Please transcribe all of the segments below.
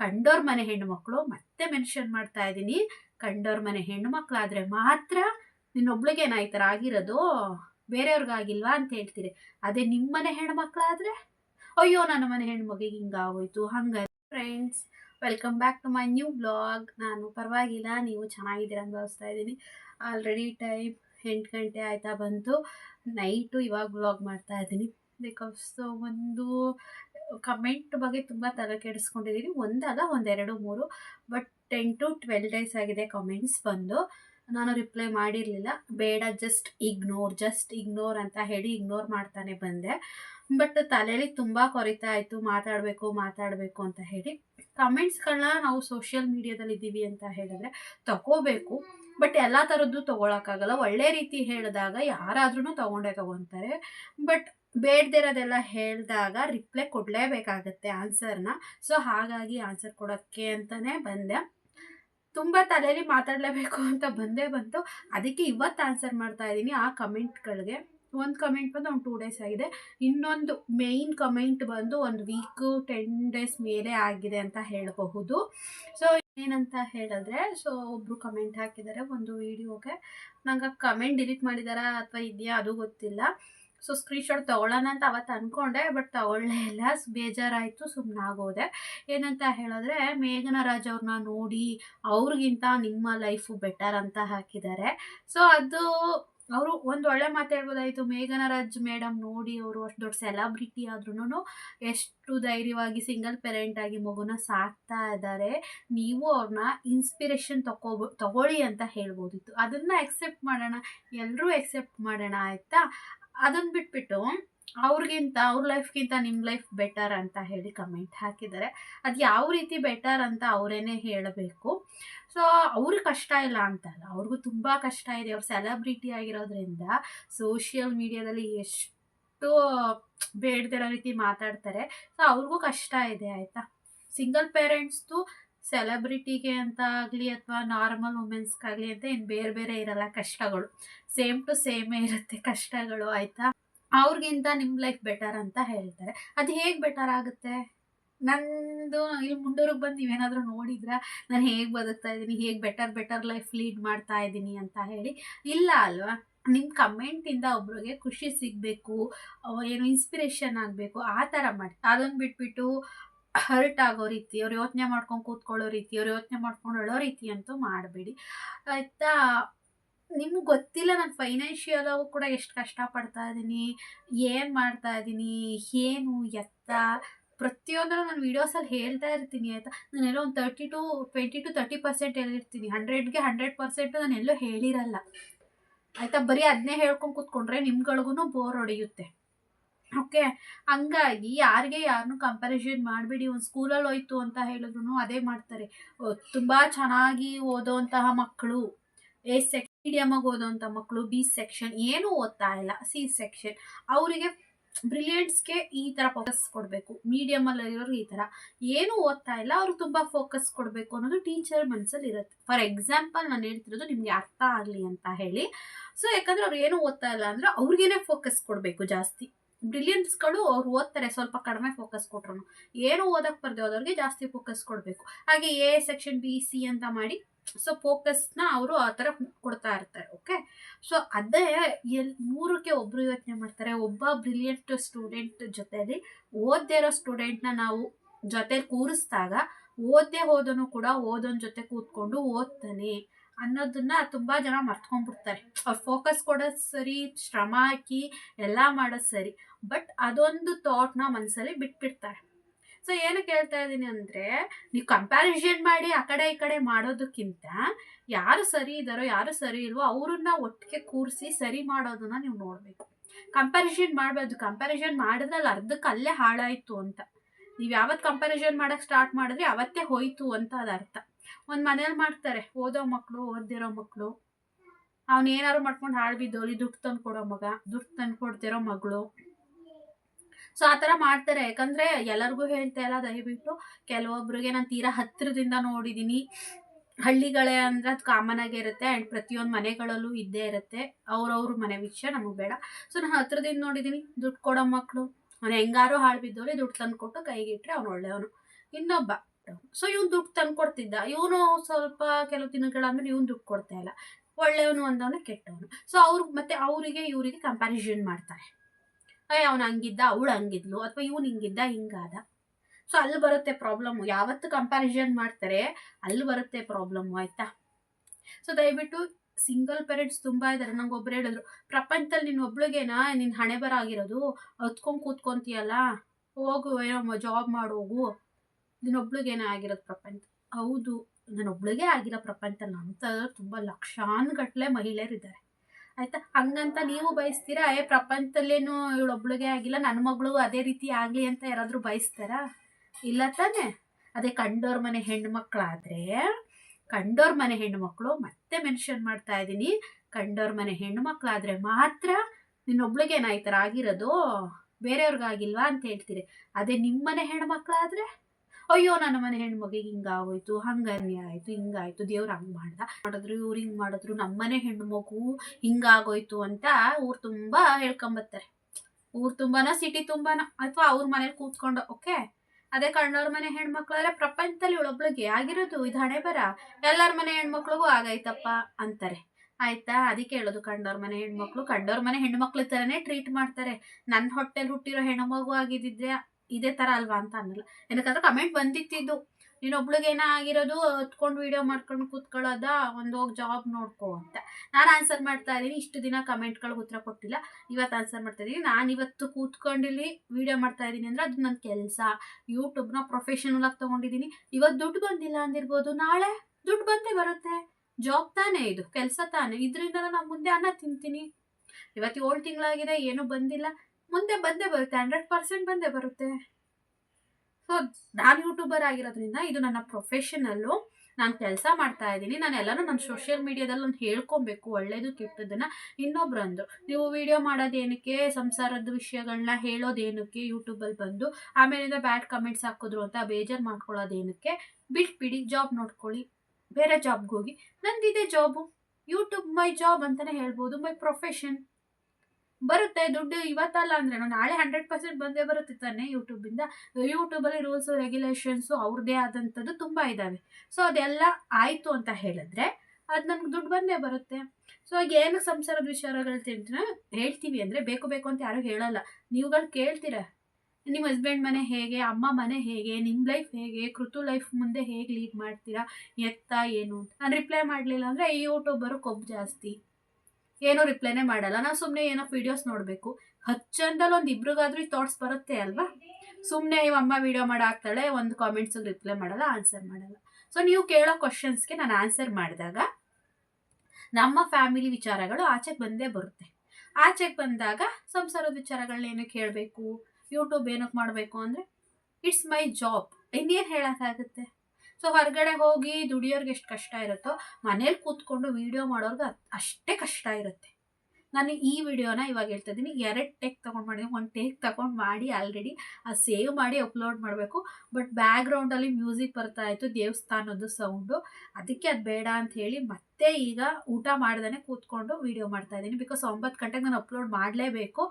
ಕಂಡೋರ್ ಮನೆ ಹೆಣ್ಣುಮಕ್ಳು ಮತ್ತೆ ಮೆನ್ಷನ್ ಮಾಡ್ತಾ ಇದ್ದೀನಿ. ಕಂಡೋರ್ ಮನೆ ಹೆಣ್ಣುಮಕ್ಳಾದ್ರೆ ಮಾತ್ರ ನಿನ್ನೊಬ್ಳಿಗೇನಾ ಈ ಥರ ಆಗಿರೋದು, ಬೇರೆಯವ್ರಿಗಾಗಿಲ್ವಾ ಅಂತ ಹೇಳ್ತೀರಿ. ಅದೇ ನಿಮ್ಮನೆ ಹೆಣ್ಮಕ್ಳಾದ್ರೆ ಅಯ್ಯೋ ನನ್ನ ಮನೆ ಹೆಣ್ಮಗಿಗೆ ಹಿಂಗಾಗೋಯ್ತು ಹಂಗ friends welcome back to my new blog ನಾನು ಪರವಾಗಿಲ್ಲ, ನೀವು ಚೆನ್ನಾಗಿದ್ದೀರ ಭಾವಿಸ್ತಾ ಇದ್ದೀನಿ. ಆಲ್ರೆಡಿ ಟೈಮ್ ಎಂಟು ಗಂಟೆ ಆಯ್ತಾ ಬಂತು. ನೈಟು ಇವಾಗ ಬ್ಲಾಗ್ ಮಾಡ್ತಾ ಇದ್ದೀನಿ. ಬಿಕಾಸ್ ಒಂದು ಕಮೆಂಟ್ ಬಗ್ಗೆ ತುಂಬ ತಲೆ ಕೆಡಿಸ್ಕೊಂಡಿದ್ದೀನಿ ಒಂದಲ್ಲ, ಒಂದೆರಡು, ಮೂರು, but ten to twelve days ಆಗಿದೆ ಕಮೆಂಟ್ಸ್ ಬಂದು. ನಾನು ರಿಪ್ಲೈ ಮಾಡಿರಲಿಲ್ಲ. ಬೇಡ, ಜಸ್ಟ್ ಇಗ್ನೋರ್ ಜಸ್ಟ್ ಇಗ್ನೋರ್ ಅಂತ ಹೇಳಿ ಇಗ್ನೋರ್ ಮಾಡ್ತಾನೆ ಬಂದೆ. ಬಟ್ ತಲೆಯಲ್ಲಿ ತುಂಬ ಕೊರಿತಾ ಇತ್ತು ಮಾತಾಡಬೇಕು ಮಾತಾಡಬೇಕು ಅಂತ ಹೇಳಿ. ಕಮೆಂಟ್ಸ್ಗಳನ್ನ ನಾವು ಸೋಷಿಯಲ್ ಮೀಡಿಯಾದಲ್ಲಿ ಇದ್ದೀವಿ ಅಂತ ಹೇಳಿದ್ರೆ ತಗೋಬೇಕು ಬಟ್ ಎಲ್ಲ ಥರದ್ದು ತೊಗೊಳಕ್ಕಾಗಲ್ಲ. ಒಳ್ಳೆ ರೀತಿ ಹೇಳಿದಾಗ ಯಾರಾದ್ರೂ ತಗೊಂಡೇ ತೊಗೊತಾರೆ ಬಟ್ ಬೇಡ್ದಿರೋದೆಲ್ಲ ಹೇಳಿದಾಗ ರಿಪ್ಲೈ ಕೊಡಲೇಬೇಕಾಗತ್ತೆ ಆನ್ಸರ್ನ ಸೊ ಹಾಗಾಗಿ ಆನ್ಸರ್ ಕೊಡೋಕ್ಕೆ ಅಂತಲೇ ಬಂದೆ. ತುಂಬ ತಲೆಯಲ್ಲಿ ಮಾತಾಡಲೇಬೇಕು ಅಂತ ಬಂದೇ ಬಂತು. ಅದಕ್ಕೆ ಇವತ್ತು ಆನ್ಸರ್ ಮಾಡ್ತಾ ಇದ್ದೀನಿ ಆ ಕಮೆಂಟ್ಗಳಿಗೆ ಒಂದು ಕಮೆಂಟ್ ಬಂದು ಒಂದು ಟೂ ಡೇಸ್ ಆಗಿದೆ. ಇನ್ನೊಂದು ಮೇಯ್ನ್ ಕಮೆಂಟ್ ಬಂದು ಒಂದು ವೀಕು ಟೆನ್ ಡೇಸ್ ಮೇಲೆ ಆಗಿದೆ ಅಂತ ಹೇಳಬಹುದು. ಸೊ ಏನಂತ ಹೇಳಿದ್ರೆ ಸೊ ಒಬ್ಬರು ಕಮೆಂಟ್ ಹಾಕಿದ್ದಾರೆ ಒಂದು ವೀಡಿಯೋಗೆ ನಂಗೆ ಕಮೆಂಟ್ ಡಿಲೀಟ್ ಮಾಡಿದಾರಾ ಅಥವಾ ಇದೆಯಾ ಅದು ಗೊತ್ತಿಲ್ಲ. ಸೊ ಸ್ಕ್ರೀನ್ಶಾಟ್ ತಗೊಳ್ಳೋಣ ಅಂತ ಅವತ್ತು ಅಂದ್ಕೊಂಡೆ ಬಟ್ ತಗೊಳ್ಳೇ ಇಲ್ಲ. ಬೇಜಾರಾಯಿತು ಸುಮ್ಮನಾಗೋದೆ ಏನಂತ ಹೇಳಿದ್ರೆ ಮೇಘನರಾಜ್ ಅವ್ರನ್ನ ನೋಡಿ ಅವ್ರಿಗಿಂತ ನಿಮ್ಮ ಲೈಫು ಬೆಟರ್ ಅಂತ ಹಾಕಿದ್ದಾರೆ. ಸೊ ಅದು ಅವರು ಒಂದು ಒಳ್ಳೆ ಮಾತು ಹೇಳ್ಬೋದಾಯಿತು. ಮೇಘನರಾಜ್ ಮೇಡಮ್ ನೋಡಿ ಅವರು ಅಷ್ಟು ದೊಡ್ಡ ಸೆಲೆಬ್ರಿಟಿ ಆದ್ರೂ ಎಷ್ಟು ಧೈರ್ಯವಾಗಿ ಸಿಂಗಲ್ ಪೇರೆಂಟ್ ಆಗಿ ಮಗುನ ಸಾಕ್ತಾ ಇದ್ದಾರೆ. ನೀವು ಅವ್ರನ್ನ ಇನ್ಸ್ಪಿರೇಷನ್ ತಗೋಬೋ ತಗೊಳ್ಳಿ ಅಂತ ಹೇಳ್ಬೋದಿತ್ತು. ಅದನ್ನು ಎಕ್ಸೆಪ್ಟ್ ಮಾಡೋಣ. ಎಲ್ಲರೂ ಎಕ್ಸೆಪ್ಟ್ ಮಾಡೋಣ, ಆಯಿತಾ? ಅದನ್ನು ಬಿಟ್ಬಿಟ್ಟು ಅವ್ರಿಗಿಂತ, ಅವ್ರ ಲೈಫ್ಗಿಂತ ನಿಮ್ಮ ಲೈಫ್ ಬೆಟರ್ ಅಂತ ಹೇಳಿ ಕಮೆಂಟ್ ಹಾಕಿದ್ದಾರೆ. ಅದು ಯಾವ ರೀತಿ ಬೆಟರ್ ಅಂತ ಅವರೇನೆ ಹೇಳಬೇಕು. ಸೊ ಅವ್ರಿಗೆ ಕಷ್ಟ ಇಲ್ಲ ಅಂತಲ್ಲ, ಅವ್ರಿಗೂ ತುಂಬ ಕಷ್ಟ ಇದೆ. ಅವ್ರು ಸೆಲೆಬ್ರಿಟಿ ಆಗಿರೋದ್ರಿಂದ ಸೋಷಿಯಲ್ ಮೀಡಿಯಾದಲ್ಲಿ ಎಷ್ಟು ಬೇಡದಿರೋ ರೀತಿ ಮಾತಾಡ್ತಾರೆ. ಸೊ, ಅವ್ರಿಗೂ ಕಷ್ಟ ಇದೆ, ಆಯಿತಾ? ಸಿಂಗಲ್ ಪೇರೆಂಟ್ಸ್ದು ಸೆಲೆಬ್ರಿಟಿಗೆ ಅಂತ ಆಗಲಿ ಅಥವಾ ನಾರ್ಮಲ್ ವುಮೆನ್ಸ್ಗಾಗಲಿ ಅಂತ ಏನು ಬೇರೆ ಬೇರೆ ಇರಲ್ಲ ಕಷ್ಟಗಳು. ಸೇಮ್ ಟು ಸೇಮೇ ಇರುತ್ತೆ ಕಷ್ಟಗಳು, ಆಯಿತಾ? ಅವ್ರಿಗಿಂತ ನಿಮ್ಮ ಲೈಫ್ ಬೆಟರ್ ಅಂತ ಹೇಳ್ತಾರೆ. ಅದು ಹೇಗೆ ಬೆಟರ್ ಆಗುತ್ತೆ? ನಂದು, ಇಲ್ಲಿ ಮುಂಡೂರಿಗೆ ಬಂದು ನೀವೇನಾದರೂ ನೋಡಿದ್ರೆ? ನಾನು ಹೇಗೆ ಬದುಕ್ತಾ ಇದ್ದೀನಿ, ಹೇಗೆ ಬೆಟರ್ ಬೆಟರ್ ಲೈಫ್ ಲೀಡ್ ಮಾಡ್ತಾ ಇದ್ದೀನಿ ಅಂತ ಹೇಳಿ. ಇಲ್ಲ ಅಲ್ವಾ? ನಿಮ್ಮ ಕಮೆಂಟಿಂದ ಒಬ್ರಿಗೆ ಖುಷಿ ಸಿಗಬೇಕು ಏನು ಇನ್ಸ್ಪಿರೇಷನ್ ಆಗಬೇಕು, ಆ ಥರ ಮಾಡಿ. ಅದನ್ನು ಬಿಟ್ಬಿಟ್ಟು ಹರ್ಟ್ ಆಗೋ ರೀತಿ, ಅವ್ರು ಯೋಚನೆ ಮಾಡ್ಕೊಂಡು ಕೂತ್ಕೊಳ್ಳೋ ರೀತಿ, ಅವ್ರು ಯೋಚನೆ ಮಾಡ್ಕೊಂಡು ಅಳೋ ರೀತಿ ಅಂತೂ ಮಾಡಬೇಡಿ. ಆಯಿತಾ? ನಿಮ್ಗೆ ಗೊತ್ತಿಲ್ಲ ನಾನು ಫೈನಾನ್ಷಿಯಲಾಗೂ ಕೂಡ ಎಷ್ಟು ಕಷ್ಟಪಡ್ತಾ ಇದ್ದೀನಿ ಏನು ಮಾಡ್ತಾ ಇದ್ದೀನಿ ಏನು ಎತ್ತ? ಪ್ರತಿಯೊಂದರೂ ನಾನು ವೀಡಿಯೋಸಲ್ಲಿ ಹೇಳ್ತಾ ಇರ್ತೀನಿ, ಆಯಿತಾ? ಎಲ್ಲೋ ಒಂದು thirty to twenty to thirty percent ಹೇಳಿರ್ತೀನಿ. ಹಂಡ್ರೆಡ್ಗೆ ಹಂಡ್ರೆಡ್ ಪರ್ಸೆಂಟ್ ನಾನು ಎಲ್ಲೂ ಹೇಳಿರಲ್ಲ. ಆಯಿತಾ? ಬರೀ ಅದನ್ನೇ ಹೇಳ್ಕೊಂಡು ಕೂತ್ಕೊಂಡ್ರೆ ನಿಮ್ಗಳ್ಗೂ ಬೋರ್ ಹೊಡೆಯುತ್ತೆ. ಓಕೆ ಹಂಗಾಗಿ ಯಾರಿಗೆ ಯಾರನ್ನು ಕಂಪ್ಯಾರಿಸನ್ ಮಾಡಬೇಡಿ, ಒಂದು ಸ್ಕೂಲಲ್ಲಿ ಹೋಯ್ತು ಅಂತ ಹೇಳಿದ್ರು ಅದೇ ಮಾಡ್ತಾರೆ. ತುಂಬ ಚೆನ್ನಾಗಿ ಓದೋವಂತಹ ಮಕ್ಕಳು, ಎ ಸೆಕ್ ಮೀಡಿಯಮಾಗಿ ಓದೋವಂಥ ಮಕ್ಕಳು, ಬಿ ಸೆಕ್ಷನ್ ಏನೂ ಓದ್ತಾ ಇಲ್ಲ, ಸಿ ಸೆಕ್ಷನ್ ಅವರಿಗೆ ಬ್ರಿಲಿಯಂಟ್ಸ್ಗೆ ಈ ಥರ ಫೋಕಸ್ ಕೊಡಬೇಕು. ಮೀಡಿಯಮಲ್ಲಿರೋರು ಈ ಥರ ಏನೂ ಓದ್ತಾ ಇಲ್ಲ, ಅವರು ತುಂಬ ಫೋಕಸ್ ಕೊಡಬೇಕು ಅನ್ನೋದು ಟೀಚರ್ ಮನಸ್ಸಲ್ಲಿ ಇರುತ್ತೆ. ಫಾರ್ ಎಕ್ಸಾಂಪಲ್ ನಾನು ಹೇಳ್ತಿರೋದು ನಿಮಗೆ ಅರ್ಥ ಆಗಲಿ ಅಂತ ಹೇಳಿ. ಸೊ ಯಾಕಂದರೆ ಅವ್ರು ಏನೂ ಓದ್ತಾ ಇಲ್ಲ ಅಂದರೆ ಅವ್ರಿಗೇನೆ ಫೋಕಸ್ ಕೊಡಬೇಕು ಜಾಸ್ತಿ. ಬ್ರಿಲಿಯನ್ಸ್ಗಳು ಅವ್ರು ಓದ್ತಾರೆ, ಸ್ವಲ್ಪ ಕಡಿಮೆ ಫೋಕಸ್ ಕೊಟ್ರು ಏನು ಓದಕ್ಕೆ ಬರ್ದೆ ಹೋದವ್ರಿಗೆ ಜಾಸ್ತಿ ಫೋಕಸ್ ಕೊಡಬೇಕು. ಹಾಗೆ ಎ ಸೆಕ್ಷನ್ ಬಿ ಸಿ ಅಂತ ಮಾಡಿ ಸೊ ಫೋಕಸ್ನ ಅವರು ಆ ಥರ ಕೊಡ್ತಾ ಇರ್ತಾರೆ ಓಕೆ ಸೊ ಅದೇ ಎಲ್, ಮೂರಕ್ಕೆ ಒಬ್ಬರು ಯೋಚನೆ ಮಾಡ್ತಾರೆ, ಒಬ್ಬ ಬ್ರಿಲಿಯಂಟ್ ಸ್ಟೂಡೆಂಟ್ ಜೊತೆಯಲ್ಲಿ ಓದ್ದೇ ಇರೋ ಸ್ಟೂಡೆಂಟ್ನ ನಾವು ಜೊತೆಲಿ ಕೂರಿಸಿದಾಗ, ಓದದೇ ಹೋದನು ಕೂಡ ಓದೋನ ಜೊತೆ ಕೂತ್ಕೊಂಡು ಓದ್ತಾನೆ. ಅನ್ನೋದನ್ನ ತುಂಬ ಜನ ಮರ್ತ್ಕೊಂಡ್ಬಿಡ್ತಾರೆ. ಅವ್ರು ಫೋಕಸ್ ಕೊಡೋದು ಸರಿ, ಶ್ರಮ ಹಾಕಿ ಎಲ್ಲ ಮಾಡೋದು ಸರಿ ಬಟ್ ಅದೊಂದು ಥಾಟ್ನ ಮನಸ್ಸಲ್ಲಿ ಬಿಟ್ಬಿಡ್ತಾರೆ. ಸೊ ಏನಕ್ಕೆ ಹೇಳ್ತಾ ಇದ್ದೀನಿ ಅಂದರೆ, ನೀವು ಕಂಪ್ಯಾರಿಸನ್ ಮಾಡಿ ಆ ಕಡೆ ಈ ಕಡೆ ಮಾಡೋದಕ್ಕಿಂತ ಯಾರು ಸರಿ ಇದ್ದಾರೋ ಯಾರು ಸರಿ ಇಲ್ವೋ ಅವ್ರನ್ನ ಒಟ್ಟಿಗೆ ಕೂರಿಸಿ ಸರಿ ಮಾಡೋದನ್ನ ನೀವು ನೋಡಬೇಕು. ಕಂಪ್ಯಾರಿಸನ್ ಮಾಡಬಾರ್ದು. ಕಂಪ್ಯಾರಿಸನ್ ಮಾಡಿದ್ರಲ್ಲಿ ಅರ್ಧಕ್ಕೆ ಅಲ್ಲೇ ಹಾಳಾಯಿತು ಅಂತ. ನೀವು ಯಾವತ್ತು ಕಂಪ್ಯಾರಿಸನ್ ಮಾಡೋಕ್ಕೆ ಸ್ಟಾರ್ಟ್ ಮಾಡಿದ್ರೆ ಅವತ್ತೇ ಹೋಯ್ತು ಅಂತ ಅದರ್ಥ ಒಂದು ಮನೇಲಿ ಮಾಡ್ತಾರೆ, ಓದೋ ಮಕ್ಕಳು ಓದಿರೋ ಮಕ್ಕಳು ಅವ್ನು ಏನಾರು ಮಾಡ್ಕೊಂಡು ಹಾಳು ಬಿದ್ದೋಲಿ ದುಡ್ಡು ತಂದು ಕೊಡೋ ಮಗ, ದುಡ್ಡು ತಂದು ಕೊಡ್ತಿರೋ ಮಗಳು. ಸೊ ಆ ಥರ ಮಾಡ್ತಾರೆ. ಯಾಕಂದರೆ ಎಲ್ಲರಿಗೂ ಹೇಳ್ತಾ ಇಲ್ಲ, ದಯವಿಟ್ಟು. ಕೆಲವೊಬ್ರಿಗೆ ನಾನು ತೀರಾ ಹತ್ತಿರದಿಂದ ನೋಡಿದ್ದೀನಿ ಹಳ್ಳಿಗಳೇ ಅಂದರೆ ಅದು ಕಾಮನ್ ಆಗಿ ಇರುತ್ತೆ ಆ್ಯಂಡ್ ಪ್ರತಿಯೊಂದು ಮನೆಗಳಲ್ಲೂ ಇದ್ದೇ ಇರುತ್ತೆ. ಅವ್ರವ್ರ ಮನೆ ವಿಷಯ ನಮಗೆ ಬೇಡ. ಸೊ ನಾನು ಹತ್ರದಿಂದ ನೋಡಿದ್ದೀನಿ ದುಡ್ಡು ಕೊಡೋ ಮಕ್ಕಳು ಅವ್ನು ಹೆಂಗಾರು ಹಾಳು ಬಿದ್ದವ್ರೆ ದುಡ್ಡು ತಂದು ಕೊಟ್ಟು ಕೈಗಿಟ್ರೆ ಅವ್ನು ಒಳ್ಳೆಯವನು. ಇನ್ನೊಬ್ಬ. ಸೊ ಇವ್ನು ದುಡ್ಡು ತಂದು ಕೊಡ್ತಿದ್ದ ಇವನು ಸ್ವಲ್ಪ ಕೆಲವು ದಿನಗಳಾದ್ಮೇಲೆ ಇವನು ದುಡ್ಡು ಕೊಡ್ತಾ ಇಲ್ಲ. ಒಳ್ಳೆಯವನು ಅಂದವನು ಕೆಟ್ಟವನು. ಸೊ ಅವ್ರು ಮತ್ತೆ ಅವರಿಗೆ ಇವರಿಗೆ ಕಂಪ್ಯಾರಿಸನ್ ಮಾಡ್ತಾರೆ. ಅಯ್ಯ ಅವ್ನು ಹಂಗಿದ್ದ, ಅವಳು ಹಂಗಿದ್ಲು, ಅಥವಾ ಇವನು ಹಿಂಗಿದ್ದ, ಹಿಂಗಾದ. ಸೊ ಅಲ್ಲಿ ಬರುತ್ತೆ ಪ್ರಾಬ್ಲಮ್ಮು ಯಾವತ್ತು ಕಂಪ್ಯಾರಿಸನ್ ಮಾಡ್ತಾರೆ, ಅಲ್ಲಿ ಬರುತ್ತೆ ಪ್ರಾಬ್ಲಮ್ಮು ಆಯ್ತಾ? ಸೊ ದಯವಿಟ್ಟು ಸಿಂಗಲ್ ಪೇರೆಂಟ್ಸ್ ತುಂಬ ಇದ್ದಾರೆ ನಂಗೆ ಒಬ್ರು ಹೇಳಿದ್ರು, ಪ್ರಪಂಚದಲ್ಲಿ ನಿನ್ನ ಒಬ್ಳಿಗೆನಾ? ನಿನ್ನ ಹಣೆ ಬರ ಆಗಿರೋದು? ಹತ್ಕೊಂಡು ಕೂತ್ಕೊಂತೀಯಲ್ಲ? ಹೋಗು, ಏನೋ ಜಾಬ್ ಮಾಡೋಗು ನೀನೊಬ್ಳಿಗೇನೇ ಆಗಿರೋದು ಪ್ರಪಂಚ. ಹೌದು, ನನ್ನೊಬ್ಳಿಗೆ ಆಗಿರೋ ಪ್ರಪಂಚ. ಅಂತ ತುಂಬ ಲಕ್ಷಾನುಗಟ್ಟಲೆ ಮಹಿಳೆಯರಿದ್ದಾರೆ. ಆಯ್ತಾ? ಹಂಗಂತ ನೀವು ಬಯಸ್ತೀರಾ, ಏ, ಪ್ರಪಂಚದಲ್ಲೇನು ಇವಳೊಬ್ಳಿಗೆ ಆಗಿಲ್ಲ ನನ್ನ ಮಗಳು ಅದೇ ರೀತಿ ಆಗಲಿ ಅಂತ ಯಾರಾದರೂ ಬಯಸ್ತಾರಾ? ಇಲ್ಲ ತಾನೇ. ಅದೇ ಕಂಡೋರ್ ಮನೆ ಹೆಣ್ಮಕ್ಳಾದ್ರೆ, ಕಂಡೋರ್ ಮನೆ ಹೆಣ್ಮಕ್ಳು ಮತ್ತೆ ಮೆನ್ಷನ್ ಮಾಡ್ತಾ ಇದ್ದೀನಿ. ಕಂಡೋರ್ ಮನೆ ಹೆಣ್ಮಕ್ಳಾದ್ರೆ ಮಾತ್ರ ನಿನ್ನೊಬ್ಳಿಗೇನ ಈ ಥರ ಆಗಿರೋದು? ಬೇರೆಯವ್ರಿಗಾಗಿಲ್ವಾ ಅಂತ ಹೇಳ್ತೀರಿ. ಅದೇ ನಿಮ್ಮನೆ ಹೆಣ್ಮಕ್ಳಾದ್ರೆ? ಅಯ್ಯೋ, ನನ್ನ ಮನೆ ಹೆಣ್ಮಗಿಗೆ ಹಿಂಗಾಗೋಯ್ತು, ಹಂಗನ್ಯ ಆಯ್ತು, ಹಿಂಗಾಯ್ತು, ದೇವ್ರ ಹಂಗ್ ಮಾಡ್ದ. ಮಾಡಿದ್ರು ಇವ್ರು ಹಿಂಗ್ ಮಾಡಿದ್ರು ನಮ್ಮನೆ ಹೆಣ್ಣು ಮಗು ಹಿಂಗಾಗೋಯ್ತು ಅಂತ ಊರ್ ತುಂಬಾ ಹೇಳ್ಕೊಂಬತ್ತಾರೆ. ಊರ್ ತುಂಬಾನ ಸಿಟಿ ತುಂಬಾನ, ಅಥವಾ ಅವ್ರ ಮನೇಲಿ ಕೂತ್ಕೊಂಡು, ಓಕೆ? ಅದೇ ಕಣ್ಣವ್ರ ಮನೆ ಹೆಣ್ಮಕ್ಳಾದ್ರೆ ಪ್ರಪಂಚದಲ್ಲಿ ಇವಳೊಬ್ಳಿಗೆ ಆಗಿರೋದು, ಇದು ಹಣೆ ಬರ. ಎಲ್ಲರ ಮನೆ ಹೆಣ್ಮಕ್ಳಿಗೂ ಆಗೈತಪ್ಪ ಅಂತಾರೆ. ಆಯ್ತಾ? ಅದಕ್ಕೆ ಹೇಳೋದು ಕಂಡೋರ್ ಮನೆ ಹೆಣ್ಮಕ್ಳು ಕಂಡೋರ್ ಮನೆ ಹೆಣ್ಮಕ್ಳ ಥರನೇ ಟ್ರೀಟ್ ಮಾಡ್ತಾರೆ. ನನ್ನ ಹೊಟ್ಟೆಲಿ ಹುಟ್ಟಿರೋ ಹೆಣ್ಮಗು ಆಗಿದ್ದಿದ್ರೆ ಇದೇ ಥರ ಅಲ್ವಾ ಅಂತ ಅನ್ನಲ್ಲ. ಏನಕ್ಕಂದ್ರೆ ಕಮೆಂಟ್ ಬಂದಿತ್ತಿದ್ದು. ನೀನೊಬ್ಳಿಗೇನ ಆಗಿರೋದು ಹತ್ಕೊಂಡು ವೀಡಿಯೋ ಮಾಡ್ಕೊಂಡು ಕೂತ್ಕೊಳ್ಳೋದ, ಒಂದು ಹೋಗಿ ಜಾಬ್ ನೋಡ್ಕೋ ಅಂತ. ನಾನು ಆನ್ಸರ್ ಮಾಡ್ತಾ ಇದ್ದೀನಿ. ಇಷ್ಟು ದಿನ ಕಮೆಂಟ್ಗಳಿಗೆ ಉತ್ತರ ಕೊಟ್ಟಿಲ್ಲ. ಇವತ್ತು ಆನ್ಸರ್ ಮಾಡ್ತಾ ಇದ್ದೀನಿ. ನಾನು ಇವತ್ತು ಕೂತ್ಕೊಂಡಿಲ್ಲಿ ವೀಡಿಯೋ ಮಾಡ್ತಾ ಇದ್ದೀನಿ ಅಂದರೆ ಅದು ನನ್ನ ಕೆಲಸ. ಯೂಟ್ಯೂಬ್ನ ಪ್ರೊಫೆಷನಲ್ ಆಗಿ ತೊಗೊಂಡಿದ್ದೀನಿ. ಇವತ್ತು ದುಡ್ಡು ಬಂದಿಲ್ಲ ಅಂದಿರ್ಬೋದು. ನಾಳೆ ದುಡ್ಡು ಬಂದೇ ಬರುತ್ತೆ. ಜಾಬ್ ತಾನೇ ಇದು. ಕೆಲಸ ತಾನೇ. ಇದರಿಂದ ನಾನು ಮುಂದೆ ಅನ್ನ ತಿಂತೀನಿ. ಇವತ್ತು ಏಳು ತಿಂಗಳಾಗಿದೆ, ಏನೂ ಬಂದಿಲ್ಲ. ಮುಂದೆ ಬಂದೇ ಬರುತ್ತೆ ಹಂಡ್ರೆಡ್ ಪರ್ಸೆಂಟ್ ಬಂದೇ ಬರುತ್ತೆ. ಸೊ ನಾನು ಯೂಟ್ಯೂಬರ್ ಆಗಿರೋದ್ರಿಂದ ಇದು ನನ್ನ ಪ್ರೊಫೆಷನಲ್ಲು ನಾನು ಕೆಲಸ ಮಾಡ್ತಾ ಇದ್ದೀನಿ. ನಾನು ಎಲ್ಲನೂ ನನ್ನ ಸೋಷಿಯಲ್ ಮೀಡಿಯಾದಲ್ಲಿ ನಾನು ಹೇಳ್ಕೊಬೇಕು, ಒಳ್ಳೇದು ಕೆಟ್ಟದನ್ನು ಇನ್ನೊಬ್ರಂದು. ನೀವು ವಿಡಿಯೋ ಮಾಡೋದೇನಕ್ಕೆ, ಸಂಸಾರದ ವಿಷಯಗಳನ್ನ ಹೇಳೋದೇನಕ್ಕೆ ಯೂಟ್ಯೂಬಲ್ಲಿ ಬಂದು, ಆಮೇಲಿಂದ ಬ್ಯಾಡ್ ಕಮೆಂಟ್ಸ್ ಹಾಕಿದ್ರು ಅಂತ ಬೇಜಾರು ಮಾಡ್ಕೊಳ್ಳೋದೇನಕ್ಕೆ, ಬಿಟ್ಬಿಡಿ ಜಾಬ್ ನೋಡ್ಕೊಳ್ಳಿ, ಬೇರೆ ಜಾಬ್ಗೆ ಹೋಗಿ. ನಂದಿದೆ ಜಾಬು ಯೂಟ್ಯೂಬ್ ಮೈ ಜಾಬ್ ಅಂತಲೇ ಹೇಳ್ಬೋದು ಮೈ ಪ್ರೊಫೆಷನ್ ಬರುತ್ತೆ, ದುಡ್ಡು ಇವತ್ತಲ್ಲ ಅಂದ್ರೆ ನಾಳೆ ಹಂಡ್ರೆಡ್ ಪರ್ಸೆಂಟ್ ಬಂದೇ ಬರುತ್ತೆ ತಾನೇ ಯೂಟ್ಯೂಬಿಂದ ಯೂಟ್ಯೂಬಲ್ಲಿ ರೂಲ್ಸು ರೆಗ್ಯುಲೇಷನ್ಸು ಅವ್ರದ್ದೇ ಆದಂಥದ್ದು ತುಂಬ ಇದ್ದಾವೆ ಸೊ ಅದೆಲ್ಲ ಆಯಿತು ಅಂತ ಹೇಳಿದ್ರೆ ಅದು ನಮ್ಗೆ ದುಡ್ಡು ಬಂದೇ ಬರುತ್ತೆ. ಸೊ ಈಗ ಏನು ಸಂಸಾರದ ವಿಚಾರಗಳು ತಿಂತೀನಿ ಹೇಳ್ತೀವಿ ಅಂದರೆ ಬೇಕು ಬೇಕು ಅಂತ ಯಾರು ಹೇಳಲ್ಲ. ನೀವುಗಳು ಕೇಳ್ತೀರ? ನಿಮ್ಮ ಹಸ್ಬೆಂಡ್ ಮನೆ ಹೇಗೆ, ಅಮ್ಮ ಮನೆ ಹೇಗೆ ನಿಮ್ಮ ಲೈಫ್ ಹೇಗೆ, ಕೃತು ಲೈಫ್ ಮುಂದೆ ಹೇಗೆ ಲೀಡ್ ಮಾಡ್ತೀರಾ, ಎತ್ತ, ಏನು ಅಂತ. ನಾನು ರಿಪ್ಲೈ ಮಾಡಲಿಲ್ಲ ಅಂದರೆ ಈ ಯೂಟ್ಯೂಬರು ಕೊಬ್ಬು ಜಾಸ್ತಿ. ಏನೋ ರಿಪ್ಲೈನೇ ಮಾಡಲ್ಲ. ನಾವು ಸುಮ್ಮನೆ ಏನೋ ವೀಡಿಯೋಸ್ ನೋಡಬೇಕು. ಹಚ್ಚಂದಲ್ಲಿ ಒಂದು ಇಬ್ರಿಗಾದ್ರೂ ಥಾಟ್ಸ್ ಬರುತ್ತೆ ಅಲ್ವಾ? ಸುಮ್ಮನೆ ಇವ ಅಮ್ಮ ವೀಡಿಯೋ ಮಾಡಾಕ್ತಾಳೆ ಒಂದು ಕಾಮೆಂಟ್ಸಿಗೆ ರಿಪ್ಲೈ ಮಾಡಲ್ಲ ಆನ್ಸರ್ ಮಾಡಲ್ಲ. ಸೊ ನೀವು ಕೇಳೋ ಕ್ವಶನ್ಸ್ಗೆ ನಾನು ಆನ್ಸರ್ ಮಾಡಿದಾಗ ನಮ್ಮ ಫ್ಯಾಮಿಲಿ ವಿಚಾರಗಳು ಆಚೆಗೆ ಬಂದೇ ಬರುತ್ತೆ. ಆಚೆಗೆ ಬಂದಾಗ ಸಂಸಾರದ ವಿಚಾರಗಳನ್ನ ಏನಕ್ಕೆ ಹೇಳಬೇಕು ಯೂಟ್ಯೂಬ್ ಏನಕ್ಕೆ ಮಾಡಬೇಕು ಅಂದರೆ ಇಟ್ಸ್ ಮೈ ಜಾಬ್ ಇನ್ನೇನು ಹೇಳೋಕ್ಕಾಗುತ್ತೆ ಸೊ ಹೊರಗಡೆ ಹೋಗಿ ದುಡಿಯೋರ್ಗೆ ಎಷ್ಟು ಕಷ್ಟ ಇರುತ್ತೋ, ಮನೇಲಿ ಕೂತ್ಕೊಂಡು ವಿಡಿಯೋ ಮಾಡೋರ್ಗೆ ಅಷ್ಟೇ ಕಷ್ಟ ಇರುತ್ತೆ. ನಾನು ಈ ವಿಡಿಯೋನ ಇವಾಗ ಹೇಳ್ತಾ ಇದ್ದೀನಿ, ಎರಡು ಟೇಕ್ ತೊಗೊಂಡು ಮಾಡಿ, ಒಂದು ಟೇಕ್ ತೊಗೊಂಡು ಮಾಡಿ ಆಲ್ರೆಡಿ ಅದು ಸೇವ್ ಮಾಡಿ ಅಪ್ಲೋಡ್ ಮಾಡಬೇಕು. ಬಟ್ ಬ್ಯಾಕ್ಗ್ರೌಂಡಲ್ಲಿ ಮ್ಯೂಸಿಕ್ ಬರ್ತಾ ಇತ್ತು, ದೇವಸ್ಥಾನದ್ದು ಸೌಂಡು ಅದಕ್ಕೆ ಅದು ಬೇಡ ಅಂತ ಹೇಳಿ ಮತ್ತೆ ಈಗ ಊಟ ಮಾಡ್ದೇ ಕೂತ್ಕೊಂಡು ವೀಡಿಯೋ ಮಾಡ್ತಾ ಇದ್ದೀನಿ. ಬಿಕಾಸ್ ಒಂಬತ್ತು ಗಂಟೆಗೆ ನಾನು ಅಪ್ಲೋಡ್ ಮಾಡಲೇಬೇಕು.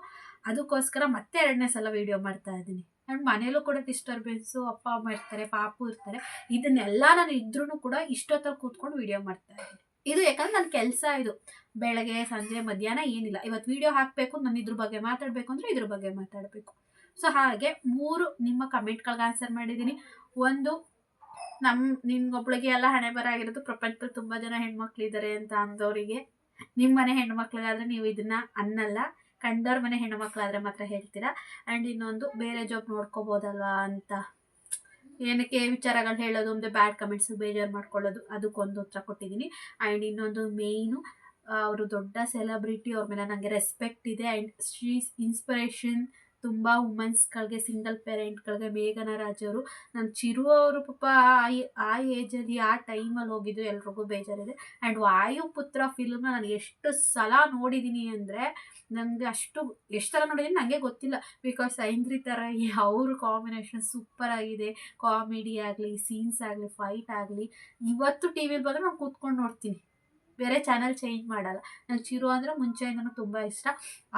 ಅದಕ್ಕೋಸ್ಕರ ಮತ್ತೆ ಎರಡನೇ ಸಲ ವೀಡಿಯೋ ಮಾಡ್ತಾ ಇದ್ದೀನಿ. ಆ್ಯಂಡ್ ಮನೇಲೂ ಕೂಡ ಡಿಸ್ಟರ್ಬೆನ್ಸು ಅಪ್ಪ, ಅಮ್ಮ ಇರ್ತಾರೆ, ಪಾಪು ಇರ್ತಾರೆ. ಇದನ್ನೆಲ್ಲ ನಾನು ಇದ್ರೂ ಕೂಡ ಇಷ್ಟೊತ್ತಲ್ಲಿ ಕೂತ್ಕೊಂಡು ವೀಡಿಯೋ ಮಾಡ್ತಾ ಇದ್ದೀನಿ. ಇದು ಯಾಕಂದ್ರೆ ನನ್ನ ಕೆಲಸ ಇದು. ಬೆಳಗ್ಗೆ, ಸಂಜೆ, ಮಧ್ಯಾಹ್ನ ಏನಿಲ್ಲ. ಇವತ್ತು ವಿಡಿಯೋ ಹಾಕಬೇಕು, ನಾನು ಇದ್ರ ಬಗ್ಗೆ ಮಾತಾಡಬೇಕು ಅಂದರೆ ಇದ್ರ ಬಗ್ಗೆ ಮಾತಾಡಬೇಕು. ಸೊ ಹಾಗೆ ಮೂರು ನಿಮ್ಮ ಕಮೆಂಟ್ಗಳಿಗೆ ಆನ್ಸರ್ ಮಾಡಿದ್ದೀನಿ. ಒಂದು ನಮ್ಮ ನಿನ್ಗೊಬ್ಳಿಗೆ ಎಲ್ಲ ಹಣೆ ಬರ ಆಗಿರೋದು ಪ್ರಪಂಚದಲ್ಲಿ ತುಂಬ ಜನ ಹೆಣ್ಮಕ್ಳಿದ್ದಾರೆ ಅಂತ ಅಂದವರಿಗೆ ನಿಮ್ಮ ಮನೆ ಹೆಣ್ಮಕ್ಳಿಗಾದ್ರೆ ನೀವು ಇದನ್ನ ಅನ್ನಲ್ಲ. ಕಂಡೋರ್ ಮನೆ ಹೆಣ್ಮಕ್ಳಾದ್ರೆ ಮಾತ್ರ ಹೇಳ್ತೀರಾ? ಆ್ಯಂಡ್ ಇನ್ನೊಂದು, ಬೇರೆ ಜಾಬ್ ನೋಡ್ಕೋಬೋದಲ್ವಾ ಅಂತ. ಏನಕ್ಕೆ ವಿಚಾರಗಳು ಹೇಳೋದು, ಅಂದರೆ ಬ್ಯಾಡ್ ಕಮೆಂಟ್ಸ್ ಬೇಜಾರು ಮಾಡ್ಕೊಳ್ಳೋದು, ಅದಕ್ಕೊಂದು ಉತ್ತರ ಕೊಟ್ಟಿದ್ದೀನಿ. ಆ್ಯಂಡ್ ಇನ್ನೊಂದು ಮೇಯ್ನು ಅವರು ದೊಡ್ಡ ಸೆಲೆಬ್ರಿಟಿ ಅವ್ರ ಮೇಲೆ ನನಗೆ ರೆಸ್ಪೆಕ್ಟ್ ಇದೆ. ಆ್ಯಂಡ್ ಶೀಸ್ ಇನ್ಸ್ಪಿರೇಷನ್ ತುಂಬ ವುಮೆನ್ಸ್ಗಳಿಗೆ ಸಿಂಗಲ್ ಪೇರೆಂಟ್ಗಳಿಗೆ ಮೇಘನ ರಾಜ್ ಅವರು. ನನ್ನ ಚಿರು ಅವರು ಪಾಪ ಆ ಏಜಲ್ಲಿ ಆ ಟೈಮಲ್ಲಿ ಹೋಗಿದ್ದು ಎಲ್ರಿಗೂ ಬೇಜಾರಿದೆ. ಆ್ಯಂಡ್ ವಾಯುಪುತ್ರ ಫಿಲ್ಮ್ನ ನಾನು ಎಷ್ಟು ಸಲ ನೋಡಿದ್ದೀನಿ ಅಂದರೆ ನನಗೆ ಅಷ್ಟು, ಎಷ್ಟು ಸಲ ನೋಡಿದ್ದೀನಿ ನನಗೆ ಗೊತ್ತಿಲ್ಲ. ಬಿಕಾಸ್ ಐಂದ್ರಿ ಥರ ಅವ್ರ ಕಾಂಬಿನೇಷನ್ ಸೂಪರ್ ಆಗಿದೆ. ಕಾಮಿಡಿ ಆಗಲಿ ಸೀನ್ಸ್ ಆಗಲಿ ಫೈಟ್ ಆಗಲಿ, ಇವತ್ತು ಟಿ ವಿಲಿ ಬಂದರೆ ನಾನು ಕೂತ್ಕೊಂಡು ನೋಡ್ತೀನಿ. ಬೇರೆ ಚಾನಲ್ ಚೇಂಜ್ ಮಾಡಲ್ಲ. ನಂಗೆ ಚಿರು ಅಂದರೆ ಮುಂಚೆಯಿಂದನೂ ತುಂಬ ಇಷ್ಟ.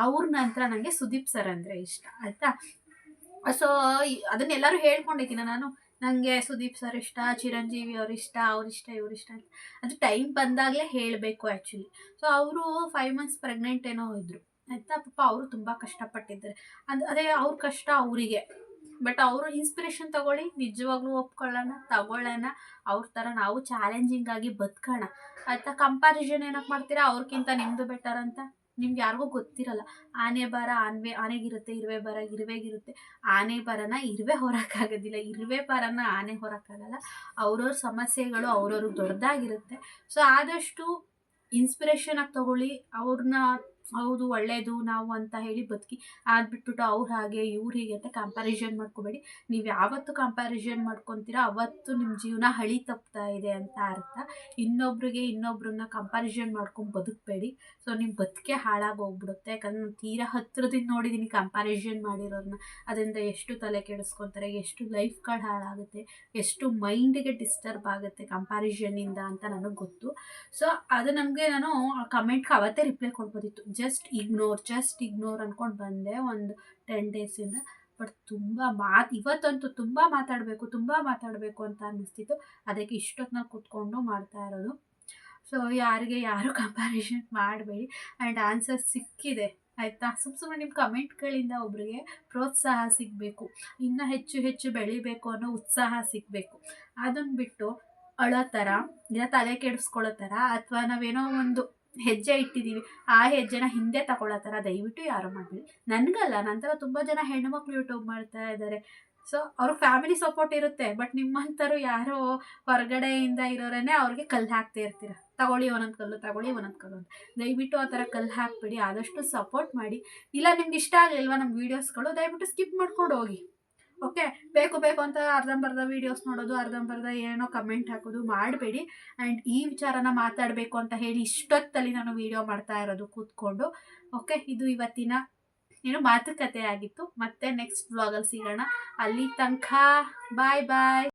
ಅವ್ರ ನಂತರ ನನಗೆ ಸುದೀಪ್ ಸರ್ ಅಂದರೆ ಇಷ್ಟ, ಆಯಿತಾ? ಸೊ ಅದನ್ನೆಲ್ಲರೂ ಹೇಳ್ಕೊಂಡಿದ್ದೀನಿ ನಾನು. ನನಗೆ ಸುದೀಪ್ ಸರ್ ಇಷ್ಟ, ಚಿರಂಜೀವಿ ಅವ್ರ ಇಷ್ಟ ಅವ್ರ ಇಷ್ಟ, ಇವ್ರ ಇಷ್ಟ ಅಂತ. ಅದು ಟೈಮ್ ಬಂದಾಗಲೇ ಹೇಳಬೇಕು ಆ್ಯಕ್ಚುಲಿ ಸೊ ಅವರು ಫೈವ್ ಮಂತ್ಸ್ ಪ್ರೆಗ್ನೆಂಟ್ ಏನೋ ಇದ್ದರು ಆಯಿತಾ? ಪಾಪ ಅವರು ತುಂಬ ಕಷ್ಟಪಟ್ಟಿದ್ದಾರೆ. ಅದು, ಅದೇ ಅವ್ರ ಕಷ್ಟ ಅವರಿಗೆ. ಬಟ್ ಅವರು ಇನ್ಸ್ಪಿರೇಷನ್ ತಗೊಳ್ಳಿ, ನಿಜವಾಗ್ಲೂ ಒಪ್ಕೊಳ್ಳೋಣ, ತಗೊಳ್ಳೋಣ. ಅವ್ರ ಥರ ನಾವು ಚಾಲೆಂಜಿಂಗ್ ಆಗಿ ಬದುಕೋಣ. ಆಯಿತಾ? ಕಂಪ್ಯಾರಿಸನ್ ಏನಕ್ಕೆ ಮಾಡ್ತೀರಾ? ಅವ್ರಿಗಿಂತ ನಿಮ್ಮದು ಬೆಟರ್ ಅಂತ? ನಿಮ್ಗೆ ಯಾರಿಗೂ ಗೊತ್ತಿರಲ್ಲ. ಆನೆ ಬರ ಆನ್ವೆ, ಆನೆಗಿರುತ್ತೆ, ಇರುವೆ ಬರ ಇರುವೆಗಿರುತ್ತೆ. ಆನೆ ಬರನ ಇರುವೆ ಹೊರಕ್ಕಾಗೋದಿಲ್ಲ ಇರುವೆ ಬರನ ಆನೆ ಹೊರಕ್ಕಾಗಲ್ಲ ಅವ್ರವ್ರ ಸಮಸ್ಯೆಗಳು ಅವ್ರವ್ರಿಗೆ ದೊಡ್ಡದಾಗಿರುತ್ತೆ. ಸೊ ಆದಷ್ಟು ಇನ್ಸ್ಪಿರೇಷನ್ ಆಗಿ ತಗೊಳ್ಳಿ. ಅವ್ರನ್ನ ಹೌದು ಒಳ್ಳೆಯದು ನಾವು ಅಂತ ಹೇಳಿ ಬದುಕಿ ಅದು ಬಿಟ್ಬಿಟ್ಟು ಅವ್ರು ಹಾಗೆ, ಇವ್ರು ಹೀಗೆ ಅಂತ ಕಂಪ್ಯಾರಿಸನ್ ಮಾಡ್ಕೋಬೇಡಿ. ನೀವು ಯಾವತ್ತು ಕಂಪ್ಯಾರಿಸನ್ ಮಾಡ್ಕೊತೀರೋ ಅವತ್ತು ನಿಮ್ಮ ಜೀವನ ಹಳಿ ತಪ್ತಾ ಇದೆ ಅಂತ ಅರ್ಥ. ಇನ್ನೊಬ್ರಿಗೆ ಇನ್ನೊಬ್ರನ್ನ ಕಂಪ್ಯಾರಿಸನ್ ಮಾಡ್ಕೊಂಡು ಬದುಕಬೇಡಿ. ಸೊ ನಿಮ್ಮ ಬದುಕೆ ಹಾಳಾಗಿ ಹೋಗ್ಬಿಡುತ್ತೆ. ಯಾಕಂದ್ರೆ ನಾನು ತೀರಾ ಹತ್ರದಿಂದ ನೋಡಿದ್ದೀನಿ ಕಂಪ್ಯಾರಿಸನ್ ಮಾಡಿರೋರನ್ನ ಅದರಿಂದ ಎಷ್ಟು ತಲೆ ಕೆಡಿಸ್ಕೊತಾರೆ, ಎಷ್ಟು ಲೈಫ್ಗಳು ಹಾಳಾಗುತ್ತೆ, ಎಷ್ಟು ಮೈಂಡಿಗೆ ಡಿಸ್ಟರ್ಬ್ ಆಗುತ್ತೆ ಕಂಪ್ಯಾರಿಸನ್ನಿಂದ ಅಂತ ನನಗೆ ಗೊತ್ತು. ಸೊ ಅದು ನಮಗೆ ನಾನು ಕಮೆಂಟ್ಗೆ ಅವತ್ತೇ ರಿಪ್ಲೈ ಕೊಡ್ಬೋದಿತ್ತು. ಜಸ್ಟ್ ಇಗ್ನೋರ್ ಜಸ್ಟ್ ಇಗ್ನೋರ್ ಅಂದ್ಕೊಂಡು ಬಂದೆ ಒಂದು ಟೆನ್ ಡೇಸಿಂದ ಬಟ್ ತುಂಬ ಮಾತು, ಇವತ್ತಂತೂ ತುಂಬ ಮಾತಾಡಬೇಕು ತುಂಬ ಮಾತಾಡಬೇಕು ಅಂತ ಅನ್ನಿಸ್ತಿತ್ತು. ಅದಕ್ಕೆ ಇಷ್ಟೊತ್ತಿನಲ್ಲಿ ಕೂತ್ಕೊಂಡು ಮಾಡ್ತಾ ಇರೋದು. ಸೊ ಯಾರಿಗೆ ಯಾರು ಕಂಪ್ಯಾರಿಷನ್ ಮಾಡಬೇಡಿ. ಆ್ಯಂಡ್ ಆನ್ಸರ್ ಸಿಕ್ಕಿದೆ, ಆಯಿತಾ? ಸುಮ್ಮ ಸುಮ್ಮನೆ ನಿಮ್ಮ ಕಮೆಂಟ್ಗಳಿಂದ ಒಬ್ಬರಿಗೆ ಪ್ರೋತ್ಸಾಹ ಸಿಗಬೇಕು. ಇನ್ನೂ ಹೆಚ್ಚು ಹೆಚ್ಚು ಬೆಳಿಬೇಕು ಅನ್ನೋ ಉತ್ಸಾಹ ಸಿಗಬೇಕು. ಅದನ್ನು ಬಿಟ್ಟು ಅಳೋ ಥರ ಇಲ್ಲ ತಲೆ ಕೆಡಿಸ್ಕೊಳ್ಳೋ ಥರ ಅಥವಾ ನಾವೇನೋ ಒಂದು ಹೆಜ್ಜೆ ಇಟ್ಟಿದ್ದೀವಿ. ಆ ಹೆಜ್ಜೆನ ಹಿಂದೆ ತಗೊಳ್ಳೋ ಥರ ದಯವಿಟ್ಟು ಯಾರು ಮಾಡಬೇಡಿ. ನನಗಲ್ಲ ನಂತರ ತುಂಬ ಜನ ಹೆಣ್ಣುಮಕ್ಳು ಯೂಟ್ಯೂಬ್ ಮಾಡ್ತಾ ಇದ್ದಾರೆ ಸೊ ಅವ್ರಿಗೆ ಫ್ಯಾಮಿಲಿ ಸಪೋರ್ಟ್ ಇರುತ್ತೆ ಬಟ್ ನಿಮ್ಮಂಥರು ಯಾರೋ ಹೊರಗಡೆಯಿಂದ ಇರೋರೇ ಅವ್ರಿಗೆ ಕಲ್ಲು ಹಾಕ್ತಾ ಇರ್ತೀರ. ತಗೊಳ್ಳಿ ಒಂದೊಂದು ಕಲ್ಲು, ತಗೊಳ್ಳಿ ಒಂದೊಂದು ಕಲ್ಲು ದಯವಿಟ್ಟು ಆ ಥರ ಕಲ್ಲು ಹಾಕ್ಬಿಡಿ, ಆದಷ್ಟು ಸಪೋರ್ಟ್ ಮಾಡಿ. ಇಲ್ಲ, ನಿಮ್ಗೆ ಇಷ್ಟ ಆಗಲಿಲ್ವಾ ನಮ್ಮ ವೀಡಿಯೋಸ್ಗಳು ದಯವಿಟ್ಟು ಸ್ಕಿಪ್ ಮಾಡ್ಕೊಂಡು ಹೋಗಿ. ಓಕೆ, ಬೇಕು ಬೇಕು ಅಂತ ಅರ್ಧಂಬರ್ಧ ವೀಡಿಯೋಸ್ ನೋಡೋದು ಅರ್ಧಂಬರ್ಧ ಏನೋ ಕಮೆಂಟ್ ಹಾಕೋದು ಮಾಡಬೇಡಿ. ಆ್ಯಂಡ್ ಈ ವಿಚಾರನ ಮಾತಾಡಬೇಕು ಅಂತ ಹೇಳಿ ಇಷ್ಟೊತ್ತಲ್ಲಿ ನಾನು ವೀಡಿಯೋ ಮಾಡ್ತಾ ಇರೋದು ಕೂತ್ಕೊಂಡು. ಓಕೆ, ಇದು ಇವತ್ತಿನ ಏನು ಮಾತುಕತೆ ಆಗಿತ್ತು. ಮತ್ತೆ ನೆಕ್ಸ್ಟ್ ವ್ಲಾಗಲ್ಲಿ ಸಿಗೋಣ. ಅಲ್ಲಿ ತನಕ ಬಾಯ್ ಬಾಯ್